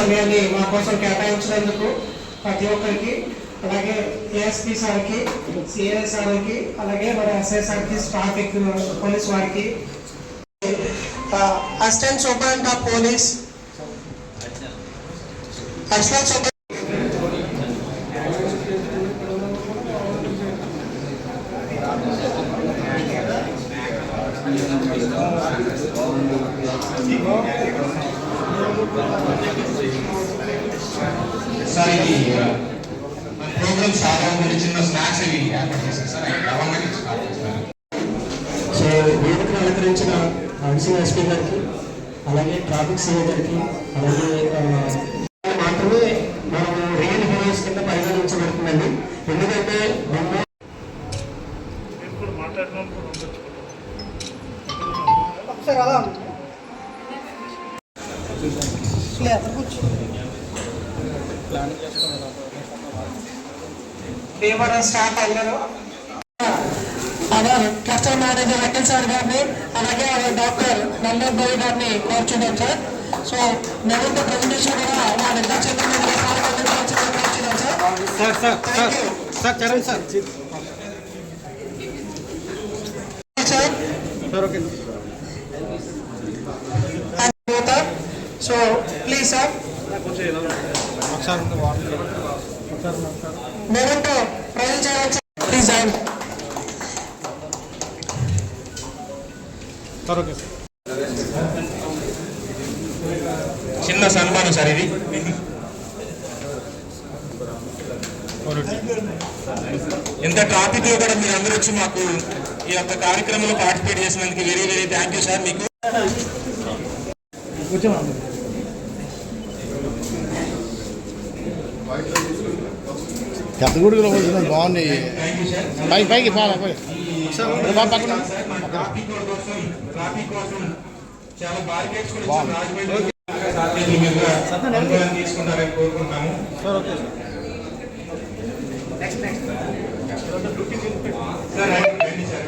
సమయాన్ని మా కోసం కేటాయించినందుకు ప్రతి ఒక్కరికి అలాగే ఏఎస్పీ సార్కి సిఏ సార్కి అలాగే మన ఎస్ఐ సార్కి ట్రాఫిక్ పోలీస్ వారికి assistant superintendent of police assistant super sir ఇది ప్రోగ్రామ్ సాధారణ చిన్న స్నాక్స్ ఇవి ఏర్పాటు చేశారు సార్ అవి సో వేదికను అలంకరించిన అడిషనల్ ఎస్పీ గారికి అలాగే ట్రాఫిక్ సిఐ గారికి అలాగే మాత్రమే మనము రియల్ హీరోస్ కింద పరిగణించబడుతుందండి. ఎందుకంటే మొన్న ఒకసారి అలా క్లస్టర్ మేనేజర్ అఖిల్ సార్ గారిని అలాగే డాక్టర్ నందన్ బాయ్ గారిని కోరుచున్నాం సార్. సో నెవెంత ప్రెజెంటేషన్ కూడా మా నిద్ర sir sir. Sir sir sir sir Charan sir. Sir sir okay. So please sir ఒకసారి నెవెంతో చేయవచ్చు ప్లీజ్ అండ్ చిన్న సన్మానం సార్ ఇది. ఎంత ట్రాఫిక్లో కూడా మీరు అందరూ వచ్చి మాకు ఈ యొక్క కార్యక్రమంలో పార్టిసిపేట్ చేసినందుకు very very thank you sir మీకు. పెద్దగుడిలో వచ్చిన బాగున్నాయి థ్యాంక్ యూ సార్ పైకి పైకి పాల పై పక్కన సార్ మా ట్రాఫిక్ రోడ్ కోసం ట్రాఫిక్ కోసం చాలా బారికేడ్స్ కూడా ఇచ్చారు రాజమండ్రి సాధ్యతల మీద అనుభవాన్ని తీసుకుంటారని కోరుకుంటున్నాము సార్ ఓకే సార్ రండి సార్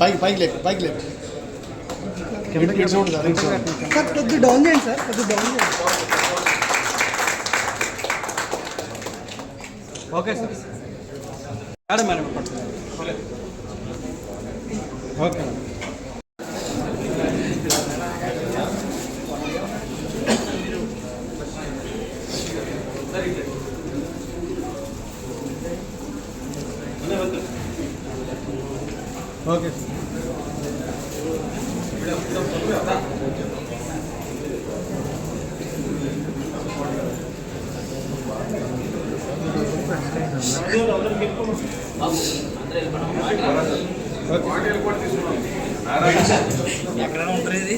పైకి పైకి లేపు పైకి లేపు. సార్ కొద్ది డౌన్ చేయండి సార్ కొద్ది డౌన్ చేయండి. Okay sir. Madam madam okay madam. Sir ఒక ఇది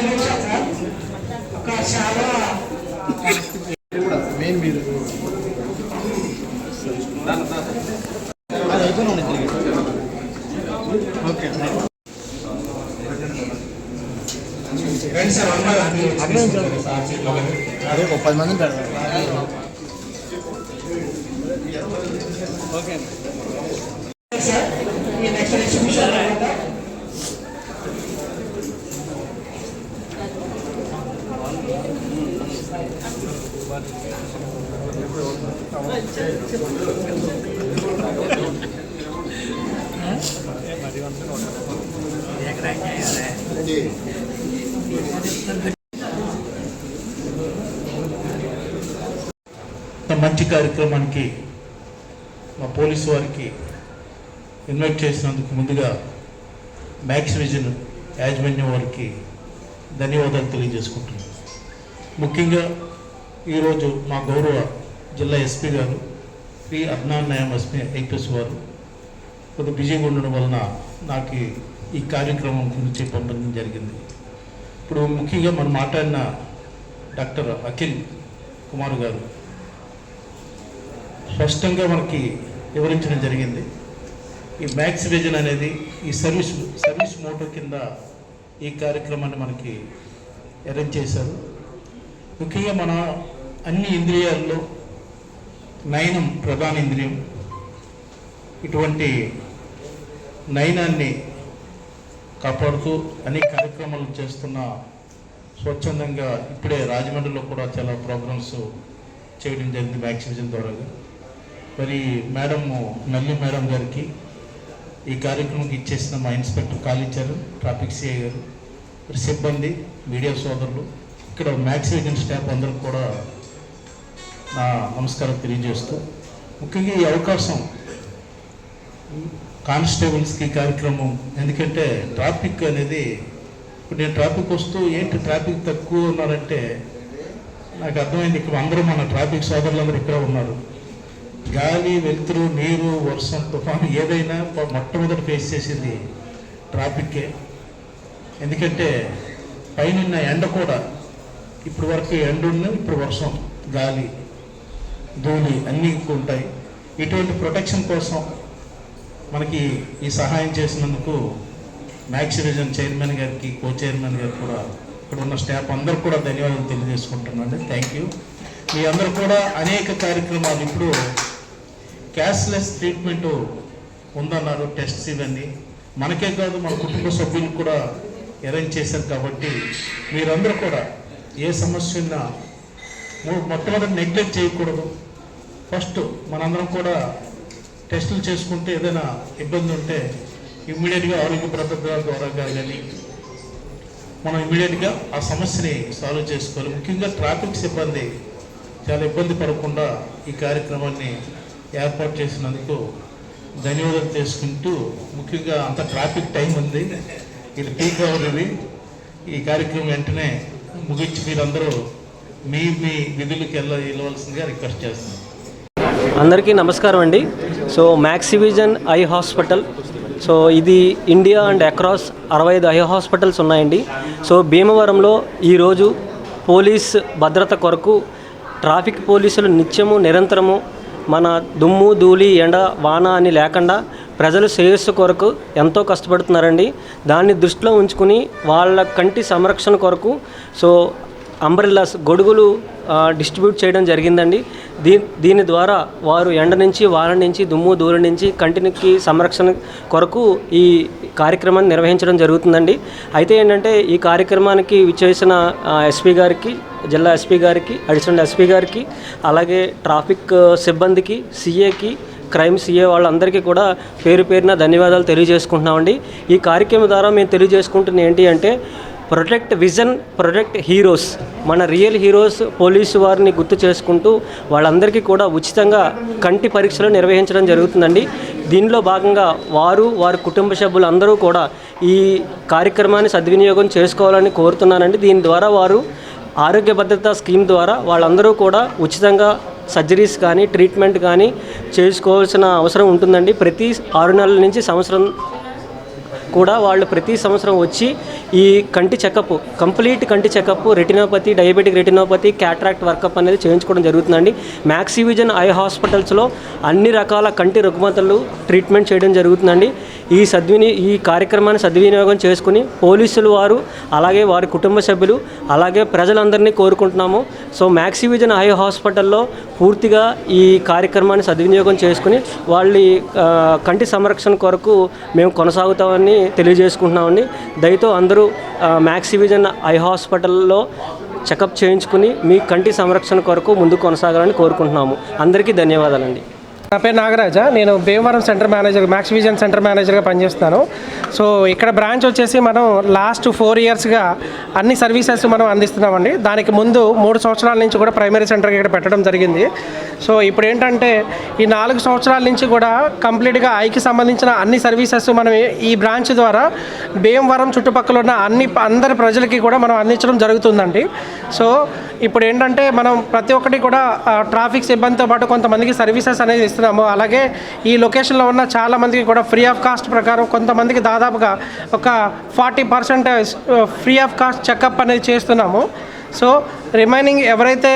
నిమిషాలు సార్ ఒక చాలా మెయిన్ మీరు అది అయిపోయినా ఉన్నాయి తిరిగి ఓకే రండి సార్ అమ్మాయి సార్ సీట్లో కానీ. అదే ఒక పది మందిని పెడతారు ఓకే సార్ ఈ ఇంత మంచి కార్యక్రమానికి మా పోలీసు వారికి ఇన్వైట్ చేసినందుకు ముందుగా మ్యాక్స్ విజన్ యాజమాన్యం వారికి ధన్యవాదాలు తెలియజేసుకుంటున్నాను ముఖ్యంగా ఈరోజు మా గౌరవ జిల్లా ఎస్పీ గారు శ్రీ అద్నాన్ నయం ఎస్పీ ఐపీఎస్ వారు కొద్దిగా బిజీగా ఉండడం వలన నాకు ఈ- ఈ కార్యక్రమం గురించి పంపడం జరిగింది. ఇప్పుడు ముఖ్యంగా మనం మాట్లాడిన డాక్టర్ అఖిల్ కుమార్ గారు స్పష్టంగా మనకి వివరించడం జరిగింది. ఈ మ్యాక్స్ విజన్ అనేది ఈ సర్వీస్ సర్వీస్ మోటో కింద ఈ కార్యక్రమాన్ని మనకి అరేంజ్ చేశారు. ముఖ్యంగా మన అన్ని ఇంద్రియాల్లో నయనం ప్రధాన ఇంద్రియం. ఇటువంటి నయనాన్ని కాపాడుతూ అనేక కార్యక్రమాలు చేస్తున్న స్వచ్ఛందంగా ఇప్పుడే రాజమండ్రిలో కూడా చాలా ప్రోగ్రామ్స్ చేయడం జరిగింది మ్యాక్స్ విజన్ ద్వారా మరి మేడం నల్లి మేడం గారికి ఈ కార్యక్రమంకి ఇచ్చేసిన మా ఇన్స్పెక్టర్ కాళీచారు ట్రాఫిక్ సిఐ గారు మరి సిబ్బంది మీడియా సోదరులు ఇక్కడ మ్యాక్స్ విజన్ స్టాఫ్ అందరికి కూడా నా నమస్కారం తెలియజేస్తూ ముఖ్యంగా ఈ అవకాశం కానిస్టేబుల్స్కి కార్యక్రమం ఎందుకంటే ట్రాఫిక్ అనేది ఇప్పుడు నేను ట్రాఫిక్ వస్తూ ఏంటి ట్రాఫిక్ తక్కువ ఉన్నారంటే నాకు అర్థమైంది ఇక్కడ అందరూ మన ట్రాఫిక్ సోదరులందరూ ఇక్కడ ఉన్నారు. గాలి వెలుతురు నీరు వర్షం తుఫాను ఏదైనా మొట్టమొదటి ఫేస్ చేసింది ట్రాఫిక్కే ఎందుకంటే పైన ఎండ కూడా ఇప్పుడు వరకు ఎండ ఉన్న ఇప్పుడు వర్షం గాలి ధూళి అన్నీ ఎక్కువ ఉంటాయి. ఇటువంటి ప్రొటెక్షన్ కోసం మనకి ఈ సహాయం చేసినందుకు మ్యాక్స్ రిజన్ చైర్మన్ గారికి కో చైర్మన్ గారికి కూడా ఇక్కడ ఉన్న స్టాఫ్ అందరు కూడా ధన్యవాదాలు తెలియజేసుకుంటున్నాను థ్యాంక్ యూ మీ అందరు కూడా అనేక కార్యక్రమాలు ఇప్పుడు క్యాష్లెస్ ట్రీట్మెంట్ ఉందన్నారు టెస్ట్స్ ఇవన్నీ. మనకే కాదు మన కుటుంబ సభ్యులకు కూడా అరేంజ్ చేశారు కాబట్టి మీరందరూ కూడా ఏ సమస్య ఉన్నా మొట్టమొదటి నెగ్లెక్ట్ చేయకూడదు. ఫస్ట్ మనందరం కూడా టెస్టులు చేసుకుంటే ఏదైనా ఇబ్బంది ఉంటే ఇమ్మీడియట్గా ఆరోగ్య భద్రత ద్వారా కానీ మనం ఇమ్మీడియట్గా ఆ సమస్యని సాల్వ్ చేసుకోవాలి. ముఖ్యంగా ట్రాఫిక్ సిబ్బంది చాలా ఇబ్బంది పడకుండా ఈ కార్యక్రమాన్ని ఏర్పాటు చేసినందుకు ధన్యవాదాలు చేసుకుంటూ ముఖ్యంగా అంత ట్రాఫిక్ టైం ఉంది. ఇది పీక్ అవర్ ఇది. ఈ కార్యక్రమం వెంటనే ముగించి మీరందరూ మీ మీ విధులకు వెళ్ళ వెళ్ళవలసిందిగా రిక్వెస్ట్ చేస్తున్నాను అందరికీ నమస్కారం అండి. So Maxivision eye hospital so ఇది ఇండియా అండ్ అక్రాస్ అరవై ఐదు ఐ హాస్పిటల్స్ ఉన్నాయండి. సో భీమవరంలో ఈరోజు పోలీస్ భద్రత కొరకు ట్రాఫిక్ పోలీసులు నిత్యము నిరంతరము మన దుమ్ము ధూళి ఎండ వాన అని లేకుండా ప్రజలు శ్రేయస్సు కొరకు ఎంతో కష్టపడుతున్నారండి. దాన్ని దృష్టిలో ఉంచుకుని వాళ్ళ కంటి సంరక్షణ కొరకు సో అంబ్రెల్లాస్ గొడుగులు డిస్ట్రిబ్యూట్ చేయడం జరిగిందండి. దీ దీని ద్వారా వారు ఎండ నుంచి వాన నుంచి దుమ్ము దూరం నుంచి కంటికి సంరక్షణ కొరకు ఈ కార్యక్రమాన్ని నిర్వహించడం జరుగుతుందండి. అయితే ఏంటంటే ఈ కార్యక్రమానికి విచ్చేసిన ఎస్పీ గారికి జిల్లా ఎస్పీ గారికి అడిషనల్ ఎస్పీ గారికి అలాగే ట్రాఫిక్ సిబ్బందికి సీఏకి క్రైమ్ సీఏ వాళ్ళందరికీ కూడా పేరు పేరున ధన్యవాదాలు తెలియజేసుకుంటున్నామండి. ఈ కార్యక్రమం ద్వారా మేము తెలియజేసుకుంటున్న ఏంటి అంటే ప్రొటెక్ట్ విజన్ ప్రొటెక్ట్ హీరోస్ మన రియల్ హీరోస్ పోలీసు వారిని గుర్తు చేసుకుంటూ వాళ్ళందరికీ కూడా ఉచితంగా కంటి పరీక్షలు నిర్వహించడం జరుగుతుందండి. దీనిలో భాగంగా వారు వారి కుటుంబ సభ్యులు అందరూ కూడా ఈ కార్యక్రమాన్ని సద్వినియోగం చేసుకోవాలని కోరుతున్నానండి. దీని ద్వారా వారు ఆరోగ్య భద్రత స్కీమ్ ద్వారా వాళ్ళందరూ కూడా ఉచితంగా సర్జరీస్ కానీ ట్రీట్మెంట్ కానీ చేసుకోవాల్సిన అవసరం ఉంటుందండి. ప్రతి ఆరు నెలల నుంచి సంవత్సరం కూడా వాళ్ళు ప్రతి సంవత్సరం వచ్చి ఈ కంటి చెకప్ కంప్లీట్ కంటి checkup retinopathy diabetic retinopathy cataract workup అనేది చేయించుకోవడం జరుగుతుందండి. మ్యాక్సివిజన్ ఐ హాస్పిటల్స్లో అన్ని రకాల కంటి రుగ్మతలు ట్రీట్మెంట్ చేయడం జరుగుతుందండి. ఈ సద్విని ఈ కార్యక్రమాన్ని సద్వినియోగం చేసుకుని పోలీసులు వారు అలాగే వారి కుటుంబ సభ్యులు అలాగే ప్రజలందరినీ కోరుకుంటున్నాము. సో మ్యాక్సివిజన్ ఐ హాస్పిటల్లో పూర్తిగా ఈ కార్యక్రమాన్ని సద్వినియోగం చేసుకుని వాళ్ళ కంటి సంరక్షణ కొరకు మేము కొనసాగుతామని తెలియజేసుకుంటున్నామండి. దయతో అందరూ మ్యాక్స్ మ్యాక్సివిజన్ ఐ హాస్పిటల్లో చెకప్ చేయించుకుని మీ కంటి సంరక్షణ కొరకు ముందు కొనసాగాలని కోరుకుంటున్నాము. అందరికీ ధన్యవాదాలండి. నా పేరు నాగరాజ. నేను Bhimavaram centre manager Max Vision centre మేనేజర్గా పనిచేస్తాను సో ఇక్కడ బ్రాంచ్ వచ్చేసి మనం లాస్ట్ ఫోర్ ఇయర్స్గా అన్ని సర్వీసెస్ మనం అందిస్తున్నామండి. దానికి ముందు మూడు సంవత్సరాల నుంచి కూడా ప్రైమరీ సెంటర్కి ఇక్కడ పెట్టడం జరిగింది. సో ఇప్పుడు ఏంటంటే ఈ నాలుగు సంవత్సరాల నుంచి కూడా కంప్లీట్గా ఐకి సంబంధించిన అన్ని సర్వీసెస్ మనం ఈ- బ్రాంచ్ ద్వారా భీమవరం చుట్టుపక్కల ఉన్న అన్ని అందరి ప్రజలకి కూడా మనం అందించడం జరుగుతుందండి. సో ఇప్పుడు ఏంటంటే మనం ప్రతి ఒక్కటి కూడా ట్రాఫిక్ సిబ్బందితో పాటు కొంతమందికి సర్వీసెస్ అనేది ఇస్తున్నాము అలాగే ఈ లొకేషన్లో ఉన్న చాలా మందికి కూడా ఫ్రీ ఆఫ్ కాస్ట్ ప్రకారం కొంతమందికి దాదాపుగా ఒక forty percent free of cost checkup అనేది చేస్తున్నాము. సో రిమైనింగ్ ఎవరైతే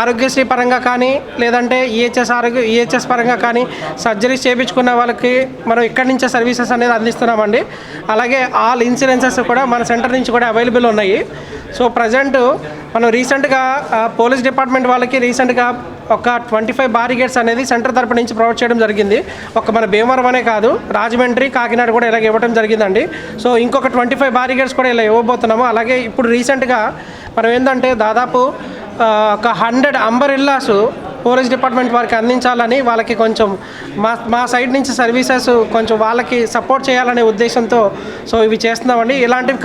ఆరోగ్యశ్రీ పరంగా కానీ లేదంటే ఈహెచ్ఎస్ ఆరోగ్య ఈహెచ్ఎస్ పరంగా కానీ సర్జరీస్ చేయించుకున్న వాళ్ళకి మనం ఇక్కడి నుంచే సర్వీసెస్ అనేది అందిస్తున్నామండి. అలాగే ఆల్ ఇన్సూరెన్సెస్ కూడా మన సెంటర్ నుంచి కూడా అవైలబుల్ ఉన్నాయి. సో ప్రజెంట్ మనం రీసెంట్గా పోలీస్ డిపార్ట్మెంట్ వాళ్ళకి రీసెంట్గా ఒక ట్వంటీ ఫైవ్ బారిగేట్స్ అనేది సెంటర్ తరపు నుంచి ప్రొవైడ్ చేయడం జరిగింది. ఒక మన భీమవరం అనే కాదు రాజమండ్రి కాకినాడ కూడా ఇలాగ ఇవ్వడం జరిగిందండి. సో ఇంకొక ట్వంటీ ఫైవ్ బారిగేట్స్ కూడా ఇలా ఇవ్వబోతున్నాము. అలాగే ఇప్పుడు రీసెంట్గా మనం ఏంటంటే దాదాపు ఒక హండ్రెడ్ అంబరిల్లాస్ పోలీస్ డిపార్ట్మెంట్ వారికి అందించాలని వాళ్ళకి కొంచెం మా మా సైడ్ నుంచి సర్వీసెస్ కొంచెం వాళ్ళకి సపోర్ట్ చేయాలనే ఉద్దేశంతో సో ఇవి చేస్తున్నామండి. ఇలాంటివి